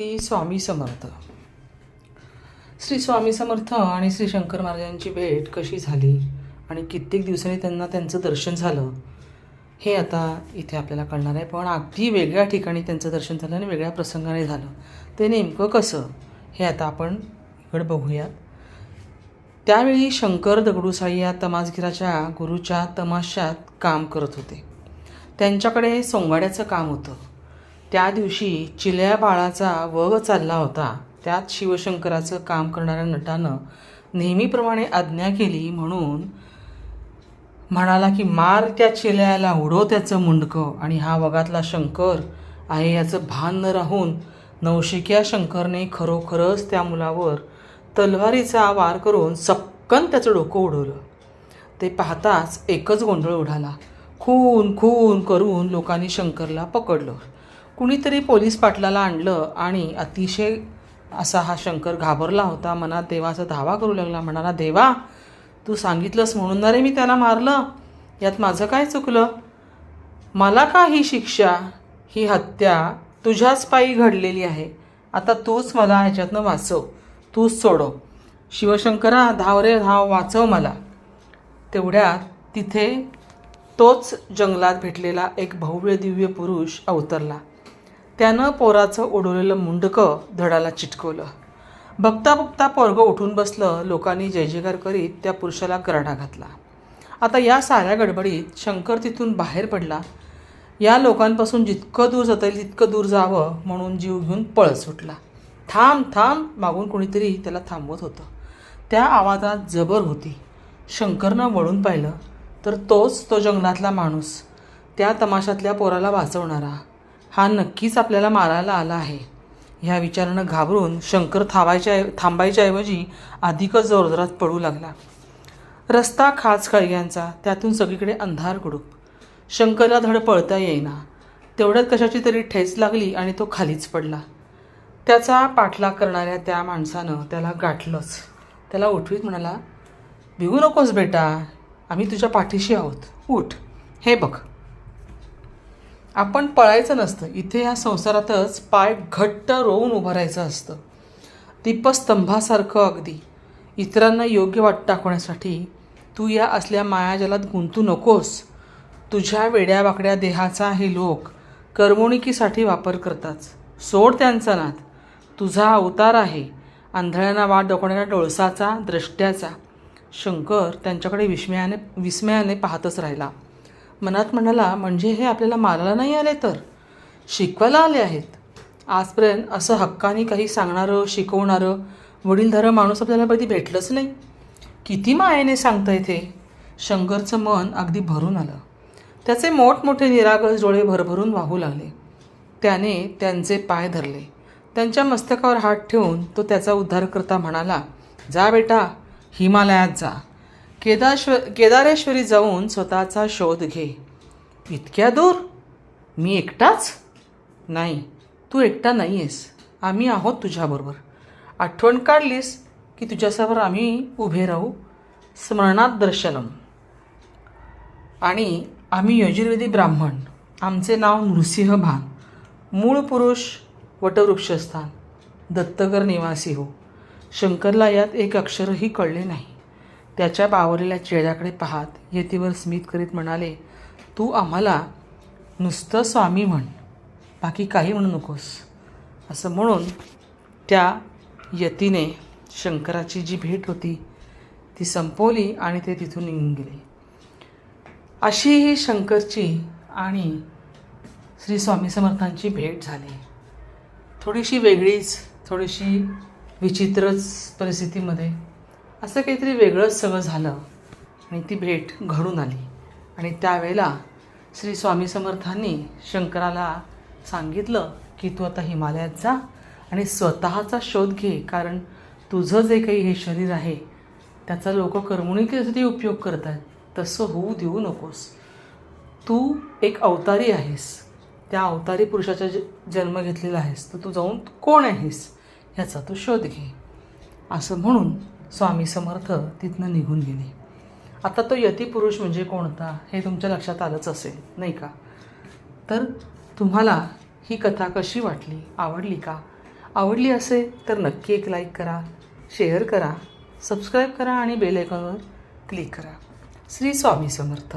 श्री स्वामी समर्थ. श्री स्वामी समर्थ आणि श्री शंकर महाराजांची भेट कशी झाली आणि कित्येक दिवसांनी त्यांना त्यांचं दर्शन झालं हे आता इथे आपल्याला कळणार आहे. पण अगदी वेगळ्या ठिकाणी त्यांचं दर्शन झालं आणि वेगळ्या प्रसंगाने झालं. ते नेमकं कसं हे आता आपण इकडं बघूयात. त्यावेळी शंकर दगडूसाई या तमासगिराच्या गुरुच्या तमाशात काम करत होते. त्यांच्याकडे सोंगाड्याचं काम होतं. त्या दिवशी चिल्या बाळाचा वग चालला होता. त्यात शिवशंकराचं काम करणाऱ्या नटानं नेहमीप्रमाणे आज्ञा केली म्हणून म्हणाला की मार त्या चिल्याला उडव त्याचं मुंडकं आणि हा वगातला शंकर आहे याचं भान न राहून नवशिक्या शंकरने खरोखरच त्या मुलावर तलवारीचा वार करून सपकन त्याचं डोकं उडवलं. ते पाहताच एकच गोंधळ उडाला. खून खून करून लोकांनी शंकरला पकडलं. कुणीतरी पोलीस पाटलाला आणलं आणि अतिशय असा हा शंकर घाबरला होता. मनात देवाचा धावा करू लागला. म्हणाला देवा तू सांगितलंस म्हणून ना रे मी त्याला मारलं. यात माझं काय चुकलं? मला का ही शिक्षा ही हत्या तुझ्याच पायी घडलेली आहे? आता तूच मला ह्याच्यातनं वाचव. तूच सोडव. शिवशंकरा धाव रे धाव वाचव मला. तेवढ्यात तिथे तोच जंगलात भेटलेला एक भव्य दिव्य पुरुष अवतरला. त्यानं पोराचं उडवलेलं मुंडकं धडाला चिटकवलं. बघता बघता पोरगं उठून बसलं लोकांनी जय जयकार करीत त्या पुरुषाला गराडा घातला. आता या साऱ्या गडबडीत शंकर तिथून बाहेर पडला. या लोकांपासून जितकं दूर जाता येईल तितकं दूर जावं म्हणून जीव घेऊन पळ सुटला. थांब थांब मागून कोणीतरी त्याला थांबवत होतं. त्या आवाजात जबर होती. शंकरनं वळून पाहिलं तर तोच तो जंगलातला माणूस. त्या तमाशातल्या पोराला वाचवणारा. हा नक्कीच आपल्याला मारायला आला आहे. ह्या विचारानं घाबरून शंकर थांबायच्या थांबायच्याऐवजी अधिकच जोरजोरात पडू लागला. रस्ता खाच खळग्यांचा त्यातून सगळीकडे अंधार गुडूप शंकरला धड पळता येईना. तेवढ्यात कशाची तरी ठेच लागली आणि तो खालीच पडला. त्याचा पाठलाग करणाऱ्या त्या माणसानं त्याला गाठलंच. त्याला उठवीत म्हणाला भिवू नकोस बेटा आम्ही तुझ्या पाठीशी आहोत. उठ. हे बघ. आपण पळायचं नसतं. इथे या संसारातच पाय घट्ट रोवून उभं राहायचं असतं. दीपस्तंभासारखं अगदी. इतरांना योग्य वाट टाकवण्यासाठी तू या असल्या मायाजालात गुंतू नकोस. तुझ्या वेड्याबाकड्या देहाचा हे लोक करमणुकीसाठी वापर करतात. सोड त्यांचा नाद. तुझा अवतार आहे. आंधळ्यांना वाट दाखवणाऱ्या डोळसाचा द्रष्ट्याचा. शंकर त्यांच्याकडे विस्मयाने विस्मयाने पाहतच राहिला. मनात म्हणाला म्हणजे हे आपल्याला मारायला नाही आले तर? शिकवायला आले आहेत. आजपर्यंत असं हक्काने काही सांगणारं शिकवणारं वडीलधारं माणूस आपल्याला कधी भेटलंच नाही. किती मायेने सांगता येते शंकरचं मन अगदी भरून आलं. त्याचे मोठमोठे निरागस डोळे भरभरून वाहू लागले. त्याने त्यांचे पाय धरले. त्यांच्या मस्तकावर हात ठेवून तो त्याचा उद्धार करता म्हणाला जा बेटा हिमालयात जा. केदाश्व केदारेश्वरी जाऊन स्वतःचा शोध घे. इतक्या दूर? मी एकटाच? नाही तू एकटा नाही आहेस आम्ही आहोत तुझ्याबरोबर. आठवण काढलीस की तुझ्यासमोर आम्ही उभे राहू? स्मरणात दर्शनम. आणि आम्ही यजुर्वेदी ब्राह्मण. आमचे नाव नृसिंह भान. मूळ पुरुष वटवृक्षस्थान. दत्तगर निवासी हो. शंकरला यात एक अक्षरही कळले नाही. त्याच्या बावरलेल्या चेहऱ्याकडे पाहत यतीवर स्मित करीत म्हणाले तू आम्हाला नुसतं स्वामी म्हण बाकी काही म्हणू नकोस. असं म्हणून त्या यतीने शंकराची जी भेट होती ती संपवली आणि ते तिथून निघून गेले. अशी ही शंकरची आणि श्री स्वामी समर्थांची भेट झाली. थोडीशी वेगळीच थोडीशी विचित्रच परिस्थितीमध्ये असं काहीतरी वेगळंच सगळं झालं. आणि ती भेट घडून आली. आणि त्यावेळेला श्री स्वामी समर्थांनी शंकराला सांगितलं की तू आता हिमालयात जा आणि स्वतःचा शोध घे कारण तुझं जे काही हे शरीर आहे त्याचा लोक करमणुकीसाठी उपयोग करत आहेत तसं होऊ देऊ नकोस. तू एक अवतारी आहेस. त्या अवतारी पुरुषाचा ज जन्म घेतलेला आहेस. तर तू जाऊन कोण आहेस? ह्याचा तू शोध घे. असं म्हणून स्वामी समर्थ तिथनं निघून गेले. आता तो यतिपुरुष म्हणजे कोणता हे तुमच्या लक्षात आलंच असेल नाही का? तर तुम्हाला ही कथा कशी वाटली? आवडली का? आवडली असेल तर नक्की एक लाईक करा शेअर करा सबस्क्राईब करा आणि बेल आयकॉनवर क्लिक करा. श्री स्वामी समर्थ.